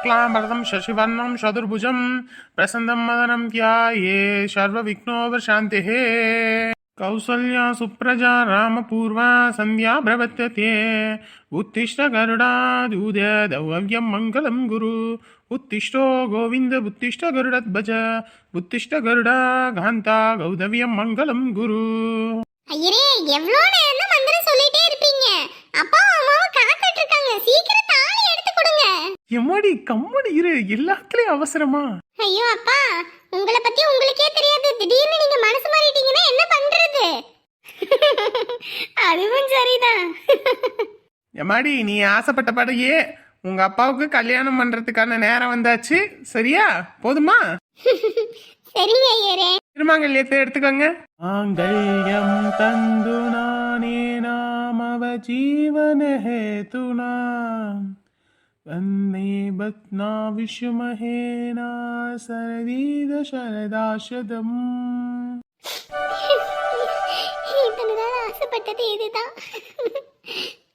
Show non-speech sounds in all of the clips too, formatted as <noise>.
शुक्लाम्बरदं शशिवर्णं चतुर्भुजं प्रसन्नं मदनं ध्याये सर्वविघ्नोपशान्तिः कौसल्या सुप्रजा रामपूर्वा सन्ध्या प्रवर्तते उत्तिष्ठ गरुडादूद्य दौव्यं मङ्गलं गुरु उत्तिष्ठो गोविन्द उत्तिष्ठ गरुडध्वज उत्तिष्ठ गरुडा घान्ता गौदव्यं मङ्गलं गुरु ஐயரே எவ்வளோ நேரம் தான் மந்திரம் சொல்லிட்டே இருப்பீங்க அப்பா எம்மாடி கம்மடி இரு எல்லாத்துலயும் அவசரமா? ஐயோ அப்பா உங்களை பத்தி உங்களுக்கே தெரியாது. திடீர்னு நீங்க மனசு மாறிட்டீங்கன்னா என்ன பண்றது? அதுவும் சரிதான். எம்மாடி நீ ஆசைப்பட்ட படையே உங்க அப்பாவுக்கு கல்யாணம் பண்றதுக்கான நேரம் வந்தாச்சு. சரியா? போதுமா? சரிங்க ஐயரே. திருமாங்கல்யத்தை எடுத்துக்கோங்க. மாங்கல்யம் தந்து நானே நாமவ ஜீவன ஹேதுனா வந்தே பத்னா விஷ்மஹேனா சரவீத சரதாசதம் இத்தனை நாள் ஆசைப்பட்டது இதுதான்.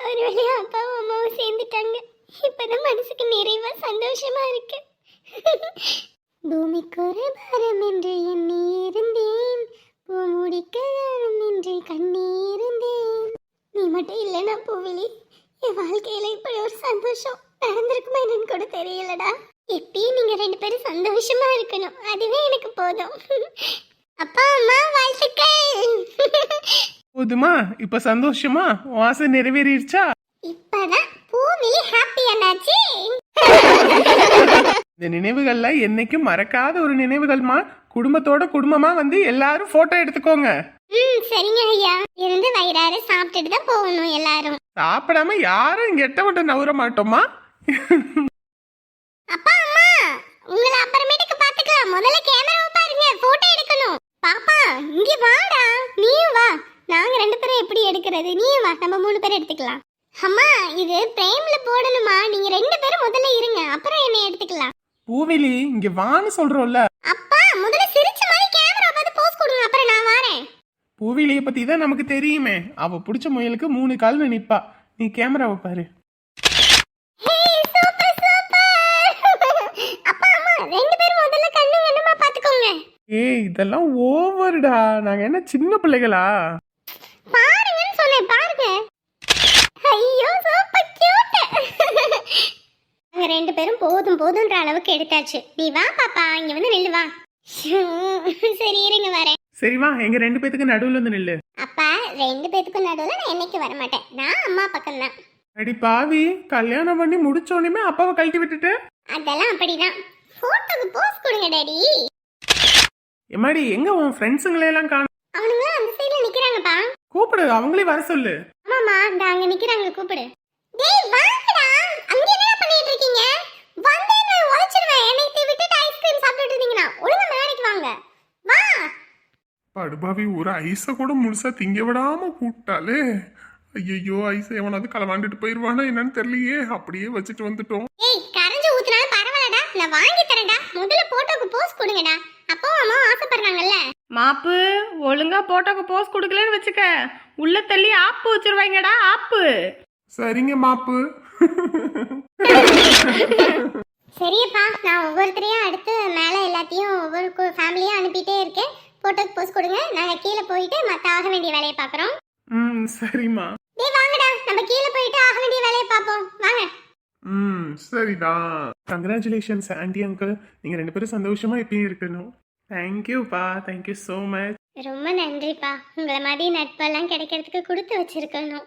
ஒரு வழியா அப்பாவும் அம்மாவும் சேர்ந்துட்டாங்க. இப்பதான் மனசுக்கு நிறைவா சந்தோஷமா இருக்கு. பூமிக்கு ஒரு பாரம் என்று எண்ணி இருந்தேன் பூ முடிக்க என்று கண்ணி இருந்தேன். நீ மட்டும் இல்லைனா பூவிலி என் வாழ்க்கையில இப்படி ஒரு சந்தோஷம் நடந்திருக்குமா என்னன்னு கூட தெரியலடா. எப்பயும் நீங்க ரெண்டு பேரும் சந்தோஷமா இருக்கணும். அதுவே எனக்கு போதும். <laughs> அப்பா அம்மா வாழ்த்துக்கள். <laughs> போதுமா? இப்ப சந்தோஷமா? ஆசை நிறைவேறிடுச்சா இப்பதான் பூமிலி ஹாப்பி என்னாச்சு இந்த நினைவுகள்ல என்னைக்கும் மறக்காத ஒரு நினைவுகள்மா? குடும்பத்தோட குடும்பமா வந்து எல்லாரும் போட்டோ எடுத்துக்கோங்க. ம் சரிங்க ஐயா. இருந்து வயிறார சாப்பிட்டுட்டு தான் போகணும் எல்லாரும். சாப்பிடாம யாரும் இங்க எட்ட விட்டு நவுற மாட்டோமா? அப்பா அம்மா உங்களை அப்புறமேட்டுக்கு பாத்துக்கலாம் முதல்ல கேமராவை பாருங்க போட்டோ எடுக்கணும். பாப்பா இங்க வாடா. நீயும் வா. நாங்க ரெண்டு பேரும் எப்படி எடுக்கிறது? நீயும் வா. நம்ம மூணு பேரும் எடுத்துக்கலாம். அம்மா இது பிரேம்ல போடணுமா? நீங்க ரெண்டு பேரும் முதல்ல இருங்க. அப்புறம் என்ன எடுத்துக்கலாம். பூவிலி இங்க வான்னு சொல்றோம்ல. அப்பா முதல்ல சிரிச்ச மாதிரி கேமரா பார்த்து போஸ் கொடுங்க. அப்புறம் நான் வரேன். பூவிலிய பத்தி தான் நமக்கு தெரியுமே. அவ பிடிச்ச முயலுக்கு மூணு கால்ல நிப்பா. நீ கேமராவை பாரு ஹேய், சூப்பர், சூப்பர். அப்பா அம்மா ரெண்டு பேரும் முதல்ல கண்ணு கண்ணுமா பாத்துக்கோங்க ஏய் இதெல்லாம் ஓவர்டா. நாங்க என்ன சின்ன பிள்ளைகளா? பாருங்கன்னு சொன்னேன் பாருங்க. ஐயோ சூப்பர் கியூட் நாங்க ரெண்டு பேரும் போதும் போதுன்ற அளவுக்கு எடுத்தாச்சு. நீ வா பாப்பா. இங்க வந்து நில்லு வா. சரி இருங்க வரேன். சரி வா. எங்க ரெண்டு பேத்துக்கு நடுவுல வந்து நில்லு. அப்பா ரெண்டு பேத்துக்கும் நடுவில் நான் என்னைக்கு வர மாட்டேன். நான் அம்மா பக்கம் தான் அடி பாவி கல்யாணம் பண்ணி முடிச்ச உடனே அப்பாவை கழட்டி விட்டுட்டு? அதெல்லாம் அப்படிதான். போட்டோக்கு போஸ் கொடுங்க டாடி எம்மாடி எங்க உன் ஃப்ரெண்ட்ஸுங்களை எல்லாம் காணும்? அவனுங்களும் அந்த சைடுல நிக்கிறாங்கப்பா. கூப்பிடு அவங்களே வர சொல்லு. ஆமாமா இந்த அங்க நிக்கிறாங்க கூப்பிடு. டேய் வாங்கடா. அங்க என்ன பண்ணிட்டு இருக்கீங்க? வந்தே நான் உழைச்சிடுவேன் என்னை விட்டுட்டு ஐஸ்கிரீம் சாப்பிட்டுட்டு இருந்தீங்கன்னா ஒழுங்கா மேடைக்கு வாங்க. வா. படுபாவி ஒரு ஐஸை கூட முழுசா திங்க விடாம கூப்பிட்டாலே. ஐயோ ஐஸ் எவனாவது களவாண்டுட்டு போயிருவானா என்னன்னு தெரியலையே. அப்படியே வச்சுட்டு வந்துட்டோம். ஏய் கரைஞ்சு ஊத்துனாலும் பரவாயில்லடா. நான் வாங்கி தரேன்டா. முதல்ல போட்டோக்கு போஸ் கொடுங்கடா. அம்மா ஆசைப்படுறாங்கல்ல? மாப்பு ஒழுங்கா போட்டோக்கு போஸ் கொடுக்கலன்னு வச்சுக்க. உள்ள தள்ளி ஆப்பு வச்சிருவாங்கடா ஆப்பு. சரிங்க மாப்பு. சரியப்பா நான் ஒவ்வொருத்தரையும் அடுத்து மேலே எல்லாத்தையும் ஒவ்வொரு ஃபேமிலியும் அனுப்பிட்டே இருக்கேன். போட்டோக்கு போஸ் கொடுங்க. நாங்கள் கீழே போயிட்டு மற்ற ஆக வேண்டிய வேலையை பார்க்குறோம். ம் சரிம்மா. டேய் வாங்கடா. நம்ம கீழே போயிட்டு ஆக வேண்டிய வேலையை பார்ப்போம். வாங்க. ம் சரிதான் கங்க்ராச்சுலேஷன்ஸ் ஆண்டி அங்கிள் நீங்கள் ரெண்டு பேரும் சந்தோஷமா எப்பயும் இருக்கணும். தேங்க்யூப்பா தேங்க்யூ ஸோ மச் ரொம்ப நன்றிப்பா. உங்களை மாதிரி நட்பெல்லாம் கிடைக்கிறதுக்கு கொடுத்து வச்சிருக்கணும்.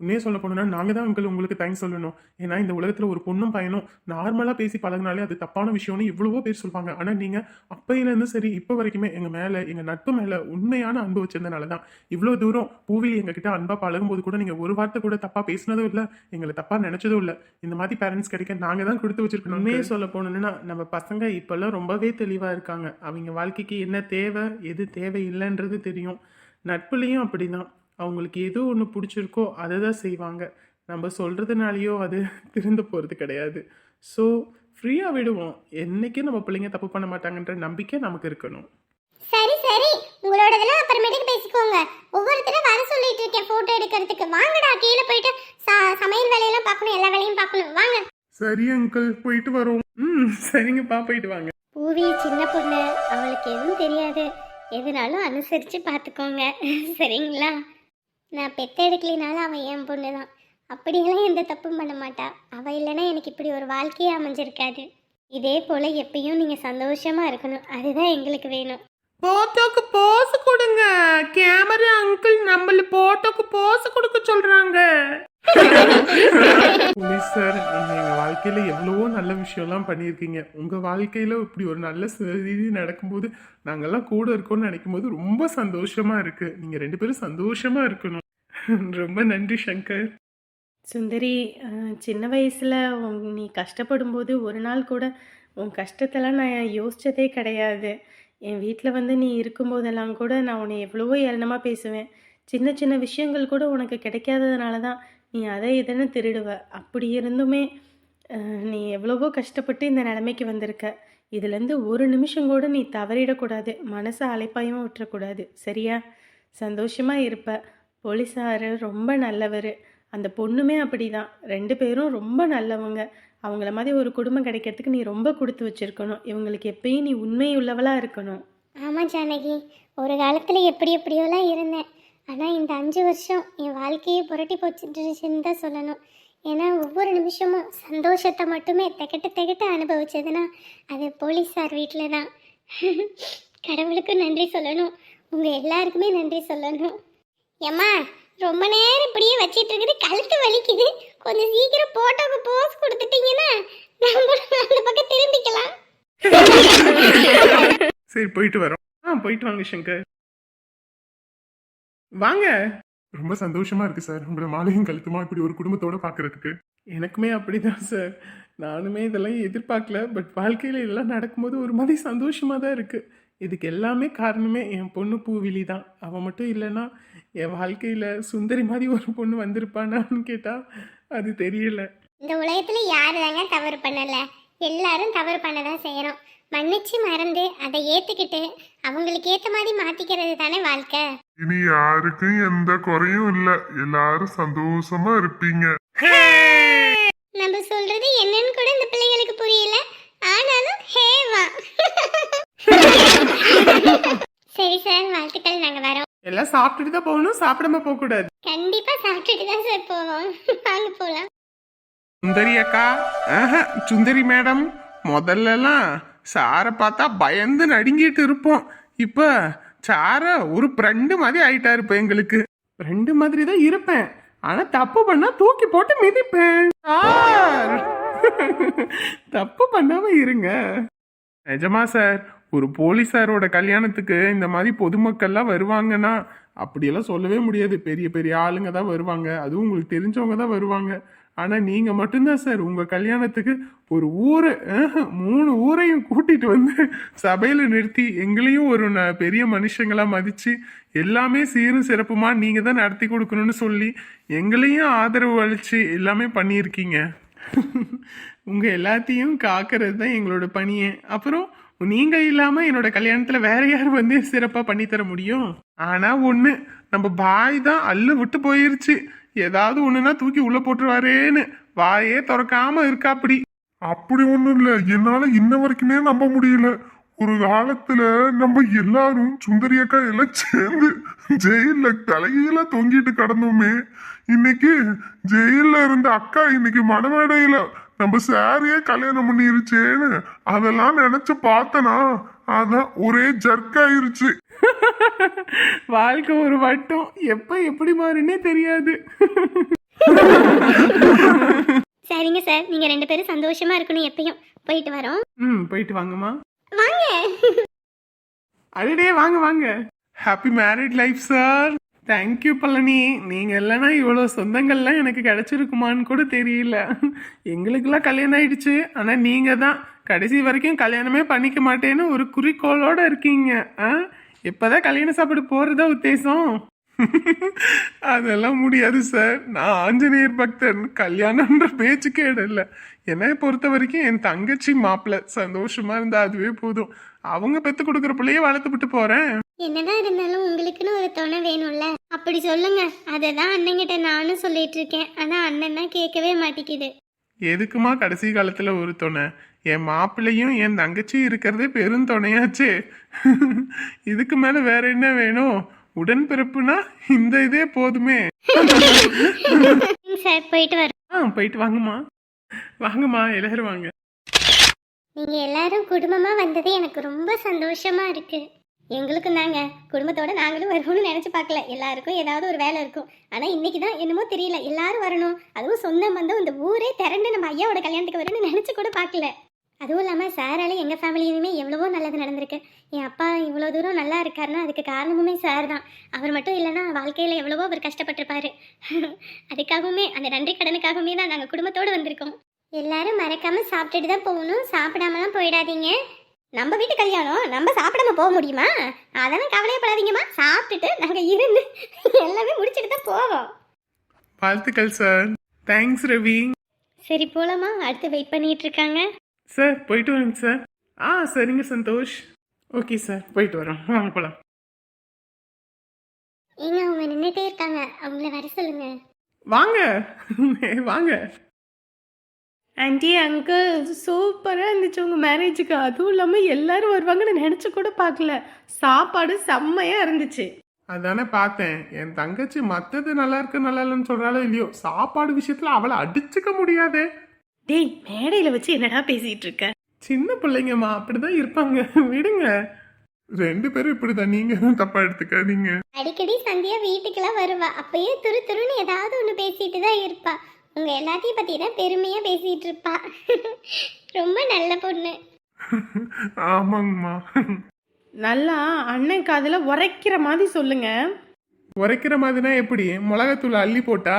உண்மையே சொல்ல போனோம்னா நாங்கள் தான் அங்கிள் உங்களுக்கு தேங்க்ஸ் சொல்லணும். ஏன்னா இந்த உலகத்தில் ஒரு பொண்ணும் பையனும் நார்மலாக பேசி பழகினாலே அது தப்பான விஷயம்னு எவ்வளவோ பேர் சொல்லுவாங்க ஆனால் நீங்கள் அப்பையிலேருந்து சரி இப்போ வரைக்குமே எங்கள் மேலே எங்கள் நட்பு மேலே உண்மையான அன்பு வச்சிருந்தனால தான் இவ்வளோ தூரம் பூவிலி எங்ககிட்ட அன்பாக பழகும்போது கூட நீங்கள் ஒரு வார்த்தை கூட தப்பாக பேசினதும் இல்லை எங்களை தப்பாக நினச்சதும் இல்லை. இந்த மாதிரி பேரண்ட்ஸ் கிடைக்க நாங்கள் தான் கொடுத்து வச்சிருக்கணும் உண்மையே சொல்ல போனோம்னா நம்ம பசங்க இப்போல்லாம் ரொம்பவே தெளிவாக இருக்காங்க. அவங்க வாழ்க்கைக்கு என்ன தேவை எது தேவை இல்லைன்றது தெரியும். நட்புலேயும் அப்படிதான். அவங்களுக்கு எது ஒன்று பிடிச்சிருக்கோ அதை தான் செய்வாங்க. நம்ம சொல்கிறதுனாலையோ அது <laughs> திருந்த போகிறது கிடையாது. ஸோ ஃப்ரீயாக விடுவோம். என்றைக்கும் நம்ம பிள்ளைங்க தப்பு பண்ண மாட்டாங்கன்ற நம்பிக்கை நமக்கு இருக்கணும். சரி சரி. உங்களோடதெல்லாம் அப்புறமேட்டுக்கு பேசிக்கோங்க. ஒவ்வொருத்தரும் வர சொல்லிட்டு இருக்கேன் போட்டோ எடுக்கிறதுக்கு. வாங்கடா கீழே போயிட்டு சமையல் வேலையெல்லாம் பார்க்கணும் எல்லா வேலையும் பார்க்கணும். வாங்க. சரி அங்கிள் போயிட்டு வரோம். ம் சரிங்கப்பா. போயிட்டு வாங்க. பூவி சின்ன பொண்ணு. அவளுக்கு எதுவும் தெரியாது. எதுனாலும் அனுசரித்து பார்த்துக்கோங்க. சரிங்களா? நான் பெத்த எடுக்கலினாலும் அவன் என் பொண்ணு தான் அப்படியெல்லாம் எந்த தப்பும் பண்ண மாட்டா. அவள் இல்லைன்னா எனக்கு இப்படி ஒரு வாழ்க்கையே அமைஞ்சிருக்காது. இதே போல் எப்பயும் நீங்கள் சந்தோஷமாக இருக்கணும். அதுதான் எங்களுக்கு வேணும். போட்டோக்கு போஸ் கொடுங்க. கேமரா அங்கிள் நம்மள போட்டோக்கு போஸ் கொடுக்க சொல்றாங்க. போலீஸ் சார் நீங்க எங்க வாழ்க்கையில எவ்வளவோ நல்ல விஷயம்லாம் பண்ணியிருக்கீங்க. உங்க வாழ்க்கையில இப்படி ஒரு நல்ல செய்தி நடக்கும்போது நாங்கெல்லாம் கூட இருக்கோம்னு நினைக்கும் போது ரொம்ப சந்தோஷமா இருக்கு. நீங்க ரெண்டு பேரும் சந்தோஷமா இருக்கணும். <laughs> ரொம்ப நன்றி சங்கர். சுந்தரி சின்ன வயசில் நீ கஷ்டப்படும் போது ஒரு நாள் கூட உன் கஷ்டத்தெல்லாம் நான் யோசித்ததே கிடையாது. என் வீட்டில் வந்து நீ இருக்கும்போதெல்லாம் கூட நான் உன்னை எவ்வளவோ ஏளனமாக பேசுவேன். சின்ன சின்ன விஷயங்கள் கூட உனக்கு கிடைக்காததுனால தான் நீ அதை இதுன்னு திருடுவ. அப்படி இருந்துமே நீ எவ்வளவோ கஷ்டப்பட்டு இந்த நிலைமைக்கு வந்திருக்க. இதுலேருந்து ஒரு நிமிஷம் கூட நீ தவறிடக்கூடாது. மனசை அலைப்பாயமாக விட்டுறக்கூடாது. சரியா? சந்தோஷமாக இருப்ப. போலீஸார் ரொம்ப நல்லவர். அந்த பொண்ணுமே அப்படிதான். ரெண்டு பேரும் ரொம்ப நல்லவங்க. அவங்கள மாதிரி ஒரு குடும்பம் கிடைக்கிறதுக்கு நீ ரொம்ப கொடுத்து வச்சிருக்கணும். இவங்களுக்கு எப்பயும் நீ உண்மை உள்ளவளாக இருக்கணும். ஆமாம் ஜானகி. ஒரு காலத்தில் எப்படி எப்படியோலாம் இருந்தேன். ஆனால் இந்த அஞ்சு வருஷம் என் வாழ்க்கையை புரட்டி போச்சுட்டுருச்சுன்னு தான் சொல்லணும். ஏன்னா ஒவ்வொரு நிமிஷமும் சந்தோஷத்தை மட்டுமே திகட்டு திகட்டு அனுபவிச்சதுன்னா அது போலீஸார் வீட்டில் தான் <laughs> கடவுளுக்கு நன்றி சொல்லணும். உங்கள் எல்லாருக்குமே நன்றி சொல்லணும். ஏம்மா ரொம்ப நேரம் இப்படியே வச்சிட்டு இருக்குது கழுத்து வலிக்குது. கொஞ்சம் சீக்கிரம் போட்டோக்கு போஸ் கொடுத்துட்டீங்கன்னா நம்ம அந்த பக்கம் திரும்பிக்கலாம். சரி போயிட்டு வரோம். ஆ போயிட்டு வாங்க சங்கர். வாங்க. ரொம்ப சந்தோஷமா இருக்கு சார். உங்களை மாலையும் கழுத்துமா இப்படி ஒரு குடும்பத்தோட பாக்குறதுக்கு. எனக்குமே அப்படிதான் சார். நானுமே இதெல்லாம் எதிர்பார்க்கல பட் வாழ்க்கையில இதெல்லாம் நடக்கும்போது ஒரு மாதிரி சந்தோஷமா தான் இருக்கு. இதுக்கு எல்லாமே காரணமே என் பொண்ணு பூவிலி தான். அவன் மட்டும் இல்லைன்னா என் வாழ்க்கையில சுந்தரி மாதிரி ஒரு பொண்ணு வந்திருப்பானான்னு கேட்டா அது தெரியல. இந்த உலகத்துல யாரு தாங்க தவறு பண்ணல? எல்லாரும் தவறு பண்ணதான் செய்யறோம். மன்னிச்சு மறந்து அதை ஏத்துக்கிட்டு அவங்களுக்கு ஏத்த மாதிரி மாத்திக்கிறது தானே வாழ்க்கை. இனி யாருக்கும் எந்த குறையும் இல்ல. எல்லாரும் சந்தோஷமா இருப்பீங்க. நம்ம சொல்றது என்னன்னு கூட இந்த பிள்ளைங்களுக்கு புரியல. ஆனாலும் ஹேவா சரி சார் வாழ்த்துக்கள் நாங்க வரோம் எல்லாம் சாப்பிட்டுட்டு தான் போகணும் சாப்பிடாம போக கூடாது கண்டிப்பா சாப்பிட்டுட்டு தான் சார் போவோம். வாங்க போலாம். சுந்தரி அக்கா ஆஹா, சுந்தரி மேடம் முதல்லலாம் சாரை பார்த்தா பயந்து நடுங்கிட்டு இருப்போம். இப்போ சார ஒரு ஃப்ரெண்டு மாதிரி ஆயிட்டாரு இப்போ எங்களுக்கு. ஃப்ரெண்டு மாதிரி தான் இருப்பேன். ஆனா தப்பு பண்ணா தூக்கி போட்டு மிதிப்பேன். சார்! தப்பு பண்ணாம இருங்க. நிஜமா சார் ஒரு போலீஸாரோட கல்யாணத்துக்கு இந்த மாதிரி பொதுமக்கள்லாம் வருவாங்கன்னா அப்படியெல்லாம் சொல்லவே முடியாது. பெரிய பெரிய ஆளுங்க தான் வருவாங்க. அதுவும் உங்களுக்கு தெரிஞ்சவங்க தான் வருவாங்க. ஆனால் நீங்கள் மட்டும்தான் சார். உங்கள் கல்யாணத்துக்கு ஒரு ஊரை மூணு ஊரையும் கூட்டிகிட்டு வந்து சபையில் நிறுத்தி எங்களையும் ஒரு ந- பெரிய மனுஷங்களாக மதித்து எல்லாமே சீரும் சிறப்புமாக நீங்கள் தான் நடத்தி கொடுக்கணும்னு சொல்லி எங்களையும் ஆதரவு அளித்து எல்லாமே பண்ணியிருக்கீங்க. உங்கள் எல்லாத்தையும் காக்கிறது தான் எங்களோட பணியே. அப்புறம் நீங்க இல்லாம என்னோட கல்யாணத்துல வேற யார் வந்து சிறப்பா பண்ணி தர முடியும்? ஆனா ஒண்ணு நம்ம பாய் தான் அல்லு விட்டு போயிருச்சு. ஏதாவது ஒண்ணுனா தூக்கி உள்ள போட்டுருவாரேன்னு. வாயே திறக்காம இருக்கா அப்படி அப்படி ஒண்ணும் இல்ல. என்னால இன்ன வரைக்குமே நம்ப முடியல. ஒரு காலத்துல நம்ம எல்லாரும் சுந்தரி அக்கா எல்லாம் சேர்ந்து ஜெயில தலையில தொங்கிட்டு கடந்தோமே. இன்னைக்கு ஜெயில இருந்த அக்கா இன்னைக்கு மணமேடையில நம்ம சாரியே கல்யாணம் பண்ணிருச்சேன்னு அதெல்லாம் நினைச்சு பார்த்தனா அதான் ஒரே ஜர்க் ஆயிருச்சு. <laughs> வாழ்க்கை ஒரு வட்டம். எப்ப எப்படி மாறுனே தெரியாது. <laughs> சரிங்க சார். நீங்க ரெண்டு பேரும் சந்தோஷமா இருக்கணும் எப்பயும். போயிட்டு வரோம். ம் போயிட்டு வாங்கம்மா. வாங்க. அடடே வாங்க வாங்க. Happy married life sir thank you Palani. நீங்கள் இல்லைன்னா இவ்வளோ சொந்தங்கள்லாம் எனக்கு கிடச்சிருக்குமான்னு கூட தெரியல. எங்களுக்கெல்லாம் கல்யாணம் ஆயிடுச்சு. ஆனால் நீங்கள் தான். கடைசி வரைக்கும் கல்யாணமே பண்ணிக்க மாட்டேன்னு ஒரு குறிக்கோளோட இருக்கீங்க. ஆ? இப்போ தான் கல்யாண சாப்பாடு போகிறதா உத்தேசம்? அதெல்லாம் முடியாது சார். நான் ஆஞ்சநேயர் பக்தன். கல்யாணம்ன்ற பேச்சுக்கே இடம் இல்லை. என்னை பொறுத்த வரைக்கும் என் தங்கச்சி மாப்பிள்ளை சந்தோஷமாக இருந்தால் அதுவே போதும். அவங்க பெற்று கொடுக்குற வளர்த்து விட்டு போகிறேன் என்னதான் இருந்தாலும் உங்களுக்குன்னு ஒரு துணை வேணும்ல. அப்படி சொல்லுங்க. அதை தான் அண்ணங்கிட்ட நானும் சொல்லிட்டு இருக்கேன். ஆனா அண்ணன் தான் கேட்கவே மாட்டேங்குது. எதுக்குமா கடைசி காலத்துல ஒரு துணை? என் மாப்பிள்ளையும் என் தங்கச்சியும் இருக்கிறதே பெரும் துணையாச்சே. இதுக்கு மேல வேற என்ன வேணும்? உடன்பிறப்புனா இந்த இதே போதுமே. சார் போயிட்டு வரோம். ஆ போயிட்டு வாங்கம்மா. வாங்கம்மா எல்லாரும் வாங்க. நீங்க எல்லாரும் குடும்பமா வந்தது எனக்கு ரொம்ப சந்தோஷமா இருக்கு. எங்களுக்கும் தாங்க குடும்பத்தோட நாங்களும் வருவோம்னு நினைச்சு பார்க்கல. எல்லாருக்கும் ஏதாவது ஒரு வேலை இருக்கும். ஆனா இன்னைக்கு தான் என்னமோ தெரியல. எல்லாரும் வரணும். அதுவும் சொந்தம் பந்தம் இந்த ஊரே திரண்டு நம்ம ஐயாவோட கல்யாணத்துக்கு வரணும்னு நினைச்சு கூட பார்க்கல. அதுவும் இல்லாமல் சாரால் எங்கள் ஃபேமிலியுமே எவ்வளவோ நல்லது நடந்திருக்கு. என் அப்பா இவ்வளோ தூரம் நல்லா இருக்காருன்னா அதுக்கு காரணமுமே சார் தான். அவர் மட்டும் இல்லைன்னா வாழ்க்கையில் எவ்வளவோ அவர் கஷ்டப்பட்டிருப்பாரு. <laughs> அதுக்காகவுமே அந்த நன்றி கடனுக்காகவுமே தான் நாங்கள் குடும்பத்தோடு வந்திருக்கோம். எல்லாரும் மறக்காமல் சாப்பிட்டுட்டு தான் போகணும். சாப்பிடாமலாம் போயிடாதீங்க. நம்ம வீட்டு கல்யாணம் நம்ம சாப்பிடாம போக முடியுமா? அதெல்லாம் கவலையப்படாதீங்கம்மா. சாப்பிட்டுட்டு நாங்கள் இருந்து எல்லாமே முடிச்சுட்டு தான் போவோம். வாழ்த்துக்கள் சார் தேங்க்ஸ் ரவி சரி போலாமா? அடுத்து வெயிட் பண்ணிட்டு இருக்காங்க. சார் போயிட்டு வரேங்க சார் ஆ சரிங்க சந்தோஷ். ஓகே சார் போயிட்டு வரோம். வாங்க போலாம். ஏங்க அவங்க நின்றுட்டே இருக்காங்க. அவங்கள வர சொல்லுங்க. வாங்க. <laughs> வாங்க. ஆண்டி அங்கிள் சூப்பராக இருந்துச்சு உங்கள் மேரேஜுக்கு அதுவும் இல்லாமல் எல்லாரும் வருவாங்கன்னு நினச்சி கூட பார்க்கல. சாப்பாடு செம்மையாக இருந்துச்சு. அதானே பார்த்தேன். என் தங்கச்சி மத்தது நல்லா இருக்கு நல்லா இல்லைன்னு சொல்றாளோ இல்லையோ சாப்பாடு விஷயத்துல அவளை அடிச்சுக்க முடியாதே. டேய் மேடையில் வச்சு என்னடா பேசிகிட்டு இருக்க? சின்ன பிள்ளைங்கம்மா அப்படிதான் இருப்பாங்க. விடுங்க. ரெண்டு பேரும் இப்படிதான். நீங்க எதுவும் தப்பா எடுத்துக்காதீங்க. அடிக்கடி சந்தியா வீட்டுக்கெல்லாம் வருவா. அப்பயே துரு துருன்னு ஏதாவது ஒன்று பேசிட்டு தான் இருப்பா. உங்க எல்லாத்தையும் பத்தி தான் பெருமையா பேசிட்டு இருப்பா. ரொம்ப நல்ல பொண்ணு. ஆமாங்கம்மா. நல்லா அண்ணன் காதில் உரைக்கிற மாதிரி சொல்லுங்க. உரைக்கிற மாதிரினா எப்படி? மிளகாத்தூள் அள்ளி போட்டா?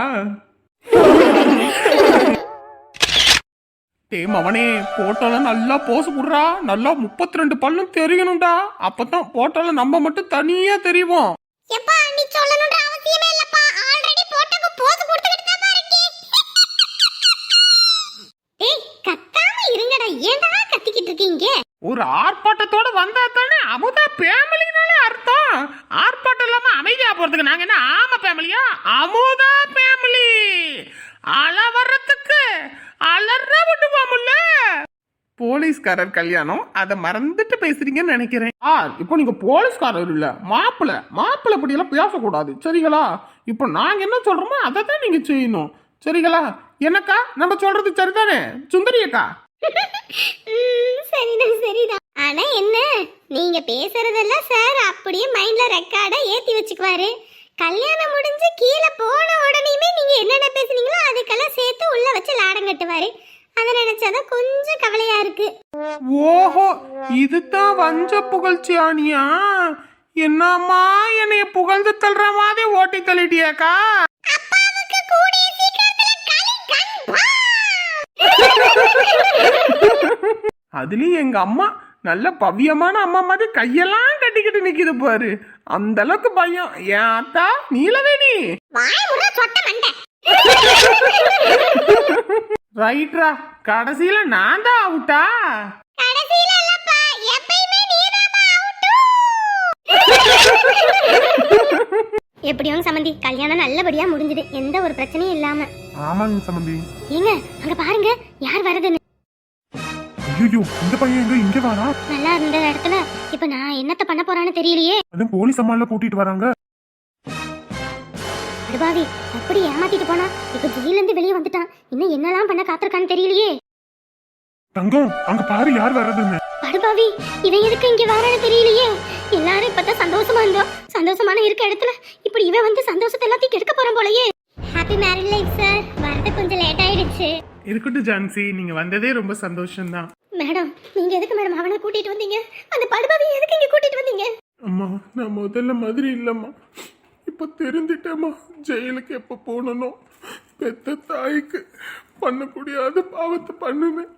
டேய் மவனே போட்டோல நல்லா போஸ் புடுறா. நல்லா முப்பத்தி ரெண்டு பல்லும் தெரியணும்டா. அப்பதான் போட்டோல நம்ம மட்டும் தனியா தெரியும் எப்பா நீ சொல்லணும்ன்ற இருக்கீங்க ஒரு ஆர்ப்பாட்டத்தோட வந்தா தானே? அமுதா ஃபேமிலினாலே அர்த்தம். ஆர்ப்பாட்டம் இல்லாம அமைதியா போறதுக்கு நாங்க என்ன ஆம ஃபேமிலியா அமுதா ஃபேமிலி அல வர்றதுக்கு அலற விட்டுவாமுல்ல போலீஸ்காரர் கல்யாணம். அதை மறந்துட்டு பேசுறீங்கன்னு நினைக்கிறேன். ஆ இப்போ நீங்க போலீஸ்காரர் இல்ல. மாப்பிள்ள மாப்பிள்ள படி எல்லாம் பேசக்கூடாது. சரிங்களா? இப்போ நாங்க என்ன சொல்றோமோ அதை தான் நீங்க செய்யணும். சரிங்களா? என்னக்கா? நம்ம சொல்றது சரிதானே? சுந்தரி அக்கா. <laughs> <laughs> ம், சரிதான் சரிதான். ஆனா என்ன? நீங்க பேசுறதெல்லாம் சார் அப்படியே மைண்ட்ல ரெக்கார்டா ஏத்தி வச்சுக்குவாரு. கல்யாணம் முடிஞ்சு கீழே போன உடனேயுமே நீங்க என்னென்ன பேசுனீங்களோ அதுக்கெல்லாம் சேர்த்து உள்ள வச்சு லாடம் கட்டுவாரு. அதை நினைச்சாதான் கொஞ்சம் கவலையா இருக்கு. ஓஹோ இதுதான் வஞ்ச புகழ்ச்சியானியா? என்னம்மா என்னைய புகழ்ந்து தள்ளுற மாதிரி ஓட்டி தள்ளிட்டியாக்கா? <laughs> அதுலயும் எங்க அம்மா நல்ல பவ்யமான அம்மா மாதிரி கையெல்லாம் கட்டிக்கிட்டு நிக்குது பாரு. அந்த அளவுக்கு பயம். ஏன் அத்தா நீலவேணி ரைட்ரா கடைசியில நான் தான் அவுட்டா? எப்படியும் சம்மந்தி கல்யாணம் நல்லபடியா முடிஞ்சது. எந்த ஒரு பிரச்சனையும் இல்லாம. ஆமாங்க சம்பந்தி ஏங்க அங்க பாருங்க யார் வரதுன்னு ஐயோ இந்த பையன் எங்க? இங்க வாரா நல்லா இருந்த இடத்துல இப்ப நான் என்னத்த பண்ண போறான்னு தெரியலையே. அதுவும் போலீஸ் அம்மால கூட்டிட்டு வராங்க. அடுபாவி அப்படி ஏமாத்திட்டு போனா இப்ப ஜெயில இருந்து வெளியே வந்துட்டான். இன்னும் என்னெல்லாம் பண்ண காத்திருக்கான்னு தெரியலையே. தங்கம் அங்க பாரு யார் வர்றதுன்னு. படுபாவி இவன் எதுக்கு இங்க வரான்னு தெரியலையே. எல்லாரும் இப்பதான் சந்தோஷமா இருந்தோம் சந்தோஷமான இருக்க இடத்துல இப்படி இவன் வந்து சந்தோஷத்தை எல்லாத்தையும் கெடுக்க போறான் போலயே. ஹாப்பி மேரிட் லைஃப் சார் வரது கொஞ்சம் லேட் ஆயிடுச்சு. இருக்கட்டும் ஜான்சி. நீங்க வந்ததே ரொம்ப சந்தோஷம்தான். மேடம் நீங்க எதுக்கு மேடம் அவனை கூட்டிட்டு வந்தீங்க? அந்த படுபாவி எதுக்கு இங்க கூட்டிட்டு வந்தீங்க? அம்மா நான் முதல்ல மாதிரி இல்லைம்மா. இப்போ தெரிஞ்சிட்டேம்மா ஜெயிலுக்கு எப்போ போனனோ பெத்த தாய்க்கு பண்ணக்கூடியாத பாவத்தை பண்ணுவேன்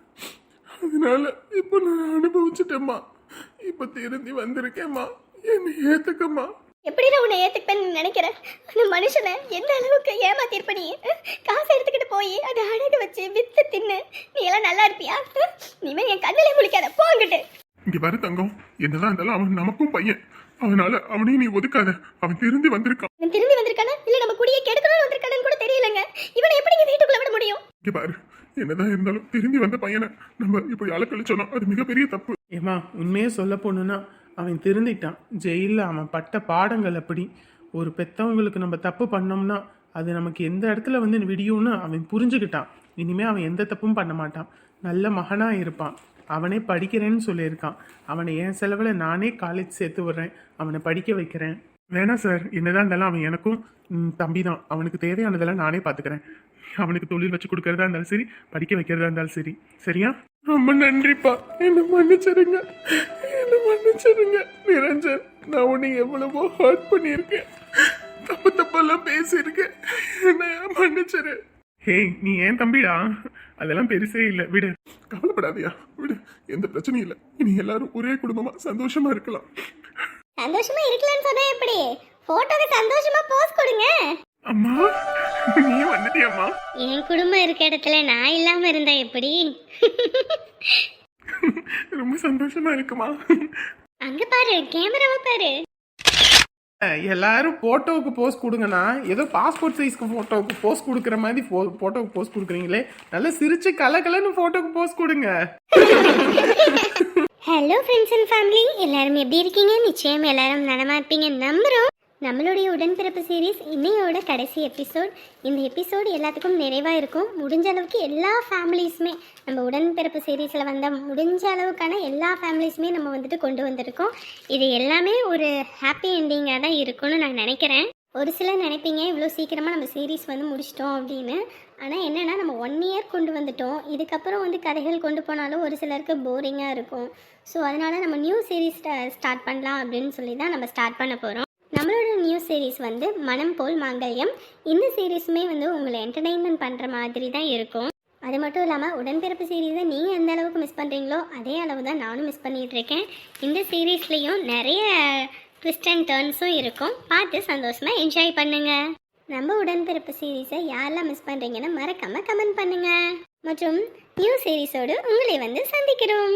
அதனால இப்போ நான் அனுபவிச்சிட்டேம்மா. இப்போ திருந்தி வந்திருக்கேம்மா. என்னை ஏத்துக்கம்மா. எப்படி நான் உன்னை ஏத்துப்பேன்னு நினைக்கிறேன் அந்த மனுஷனை எந்த அளவுக்கு ஏமாத்திருப்ப நீ? காசு எடுத்துக்கிட்டு போய் அதை அடகு வச்சு வித்து தின்னு. நீ எல்லாம் நல்லா இருப்பியா? நீமே என் கண்ணிலே முழிக்காத. போங்கிட்டு இங்க பாரு தங்கம். என்னதான் இருந்தாலும் அவன் நமக்கும் பையன். அதனால அவனையும் நீ ஒதுக்காத. அவன் திருந்தி வந்திருக்கான். இவன் திரும்பி வந்திருக்கானா? இல்ல நம்ம குடியை கெடுக்கணும்னு வந்திருக்கானு கூட தெரியலங்க. இவனை எப்படி வீட்டுக்குள்ள விட முடியும்? இங்க பாரு. என்னதான் இருந்தாலும் திரும்பி வந்த பையனை நம்ம இப்படி அலக்கழிச்சோன்னா அது மிகப்பெரிய தப்பு. ஏமா உண்மையே சொல்ல போகணுன்னா அவன் திருந்திட்டான். ஜெயிலில் அவன் பட்ட பாடங்கள் அப்படி. ஒரு பெத்தவங்களுக்கு நம்ம தப்பு பண்ணோம்னா அது நமக்கு எந்த இடத்துல வந்து விடியும்னு அவன் புரிஞ்சுக்கிட்டான். இனிமே அவன் எந்த தப்பும் பண்ண மாட்டான். நல்ல மகனா இருப்பான். அவனே படிக்கிறேன்னு சொல்லியிருக்கான். அவனை என் செலவில் நானே காலேஜ் சேர்த்து விடுறேன். அவனை படிக்க வைக்கிறேன். வேணாம் சார் என்னதான் இருந்தாலும் அவன் எனக்கும் தம்பி தான் அவனுக்கு தேவையானதெல்லாம் நானே பார்த்துக்கிறேன். அவனுக்கு தொழில் வச்சு கொடுக்கறதா இருந்தாலும் சரி படிக்க வைக்கிறதா இருந்தாலும் சரி. சரியா? ரொம்ப நன்றிப்பா. என்ன மன்னிச்சிருங்க என்ன மன்னிச்சிருங்க நிரஞ்சன் நான் உன்னை எவ்வளவோ ஹர்ட் பண்ணியிருக்கேன். தப்பு தப்பெல்லாம் பேசியிருக்கேன். என்ன மன்னிச்சிரு ஹேய் நீ ஏன் தம்பிடா? அதெல்லாம் பெருசே இல்லை. விடு. கவலைப்படாதியா. விடு. எந்த பிரச்சனையும் இல்லை. இனி எல்லாரும் ஒரே குடும்பமா சந்தோஷமா இருக்கலாம். சந்தோஷமா இருக்கலாம்னு சொன்னா எப்படி? போட்டோக்கு சந்தோஷமா போஸ் கொடுங்க. அம்மா நீ வந்துட்டியம்மா? என் குடும்பம் இருக்க இடத்துல நான் இல்லாம இருந்தா எப்படி? ரொம்ப சந்தோஷமா இருக்குமா? அங்க பாரு கேமராவை பாரு. எல்லாரும் போட்டோவுக்கு போஸ்ட் கொடுங்கண்ணா. ஏதோ பாஸ்போர்ட் சைஸ்க்கு போட்டோவுக்கு போஸ்ட் கொடுக்குற மாதிரி போட்டோவுக்கு போஸ்ட் கொடுக்குறீங்களே. நல்லா சிரிச்சு கலகலன்னு போட்டோவுக்கு போஸ்ட் கொடுங்க. ஹலோ ஃப்ரெண்ட்ஸ் அண்ட் ஃபேமிலி எல்லாரும் எப்படி இருக்கீங்க? நிச்சயம் எல்லாரும் நலமா இருப்பீங்க நம்புறோம். நம்மளுடைய உடன்பிறப்பு சீரிஸ் இன்னையோட கடைசி எபிசோட் இந்த எபிசோடு எல்லாத்துக்கும் நிறைவாக இருக்கும். முடிஞ்ச அளவுக்கு எல்லா ஃபேமிலிஸுமே நம்ம உடன்பிறப்பு சீரீஸில் வந்த முடிஞ்ச அளவுக்கான எல்லா ஃபேமிலிஸுமே நம்ம வந்துட்டு கொண்டு வந்திருக்கோம். இது எல்லாமே ஒரு ஹாப்பி என்டிங்காக தான் இருக்கும்னு நான் நினைக்கிறேன். ஒரு சிலர் நினைப்பீங்க இவ்வளோ சீக்கிரமாக நம்ம சீரீஸ் வந்து முடிச்சிட்டோம் அப்படின்னு. ஆனால் என்னென்னா நம்ம ஒன் இயர் கொண்டு வந்துட்டோம். இதுக்கப்புறம் வந்து கதைகள் கொண்டு போனாலும் ஒரு சிலருக்கு போரிங்காக இருக்கும். ஸோ அதனால் நம்ம நியூ சீரீஸ் ஸ்டார்ட் பண்ணலாம் அப்படின்னு சொல்லி தான் நம்ம ஸ்டார்ட் பண்ண போகிறோம் நம்மளோட நியூ சீரீஸ் வந்து மனம் போல் மாங்கல்யம். இந்த சீரீஸுமே வந்து உங்களை என்டர்டெயின்மெண்ட் பண்ணுற மாதிரி தான் இருக்கும். அது மட்டும் இல்லாமல் உடன்பிறப்பு சீரீஸை நீங்கள் எந்த அளவுக்கு மிஸ் பண்ணுறீங்களோ அதே அளவு தான் நானும் மிஸ் பண்ணிகிட்ருக்கேன் இந்த சீரீஸ்லேயும் நிறைய ட்விஸ்ட் அண்ட் டேர்ன்ஸும் இருக்கும். பார்த்து சந்தோஷமாக என்ஜாய் பண்ணுங்கள் நம்ம உடன்பிறப்பு சீரீஸை யாரெல்லாம் மிஸ் பண்ணுறீங்கன்னு மறக்காமல் கமெண்ட் பண்ணுங்கள் மற்றும் நியூ சீரீஸோடு உங்களை வந்து சந்திக்கிறோம்.